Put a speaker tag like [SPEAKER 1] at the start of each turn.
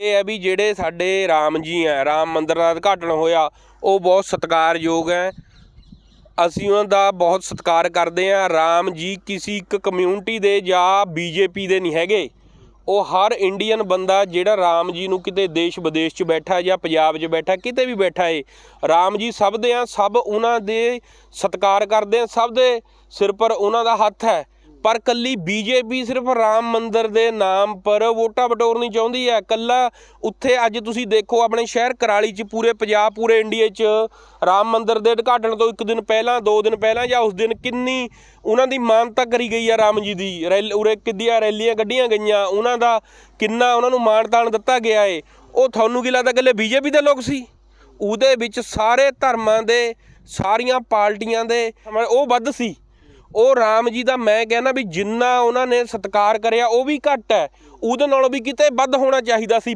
[SPEAKER 1] ਇਹ ਹੈ ਵੀ ਜਿਹੜੇ ਸਾਡੇ ਰਾਮ ਜੀ ਆ ਰਾਮ ਮੰਦਿਰ ਦਾ ਉਦਘਾਟਨ ਹੋਇਆ, ਉਹ ਬਹੁਤ ਸਤਿਕਾਰਯੋਗ ਹੈ। ਅਸੀਂ ਉਹਨਾਂ ਦਾ ਬਹੁਤ ਸਤਿਕਾਰ ਕਰਦੇ ਹਾਂ। ਰਾਮ ਜੀ ਕਿਸੇ ਇੱਕ ਕਮਿਊਨਿਟੀ ਦੇ ਜਾਂ ਬੀਜੇਪੀ ਦੇ ਨਹੀਂ ਹੈਗੇ। ਉਹ ਹਰ ਇੰਡੀਅਨ ਬੰਦਾ ਜਿਹੜਾ ਰਾਮ ਜੀ ਨੂੰ ਕਿਤੇ ਦੇਸ਼ ਵਿਦੇਸ਼ 'ਚ ਬੈਠਾ ਜਾਂ ਪੰਜਾਬ 'ਚ ਬੈਠਾ, ਕਿਤੇ ਵੀ ਬੈਠਾ ਏ, ਰਾਮ ਜੀ ਸਭ ਦੇ ਆ, ਸਭ ਉਹਨਾਂ ਦੇ ਸਤਿਕਾਰ ਕਰਦੇ ਆ, ਸਭ ਦੇ ਸਿਰ ਪਰ ਉਹਨਾਂ ਦਾ ਹੱਥ ਹੈ। ਪਰ ਕੱਲੀ ਬੀਜੇਪੀ ਸਿਰਫ ਰਾਮ ਮੰਦਰ ਦੇ ਨਾਮ ਪਰ ਵੋਟਾਂ ਬਟੋਰਨੀ ਚਾਹੁੰਦੀ ਹੈ। ਕੱਲਾ ਉੱਥੇ ਅੱਜ ਤੁਸੀਂ ਦੇਖੋ ਆਪਣੇ ਸ਼ਹਿਰ ਕਰਾਲੀ 'ਚ ਪੂਰੇ ਪੰਜਾਬ, ਪੂਰੇ ਇੰਡੀਆ 'ਚ ਰਾਮ ਮੰਦਰ ਦੇ ਉਦਘਾਟਨ ਤੋਂ ਇੱਕ ਦਿਨ ਪਹਿਲਾਂ, ਦੋ ਦਿਨ ਪਹਿਲਾਂ ਜਾਂ ਉਸ ਦਿਨ ਕਿੰਨੀ ਉਹਨਾਂ ਦੀ ਮਾਨਤਾ ਕਰੀ ਗਈ ਆ ਰਾਮ ਜੀ ਦੀ। ਰੈਲ ਉਰੇ ਕਿੱਦੀਆਂ ਰੈਲੀਆਂ ਕੱਢੀਆਂ ਗਈਆਂ, ਉਹਨਾਂ ਦਾ ਕਿੰਨਾ ਉਹਨਾਂ ਨੂੰ ਮਾਣ ਤਾਣ ਦਿੱਤਾ ਗਿਆ ਏ। ਉਹ ਤੁਹਾਨੂੰ ਕੀ ਲੱਗਦਾ ਇਕੱਲੇ ਬੀਜੇਪੀ ਦੇ ਲੋਕ ਸੀ? ਉਹਦੇ ਵਿੱਚ ਸਾਰੇ ਧਰਮਾਂ ਦੇ, ਸਾਰੀਆਂ ਪਾਰਟੀਆਂ ਦੇ ਉਹ ਵੱਧ ਸੀ। ਉਹ ਰਾਮ ਜੀ ਦਾ ਮੈਂ ਕਹਿੰਦਾ ਵੀ ਜਿੰਨਾ ਉਹਨਾਂ ਨੇ ਸਤਿਕਾਰ ਕਰਿਆ ਉਹ ਵੀ ਘੱਟ ਹੈ। ਉਹਦੇ ਨਾਲੋਂ ਵੀ ਕਿਤੇ ਵੱਧ ਹੋਣਾ ਚਾਹੀਦਾ ਸੀ।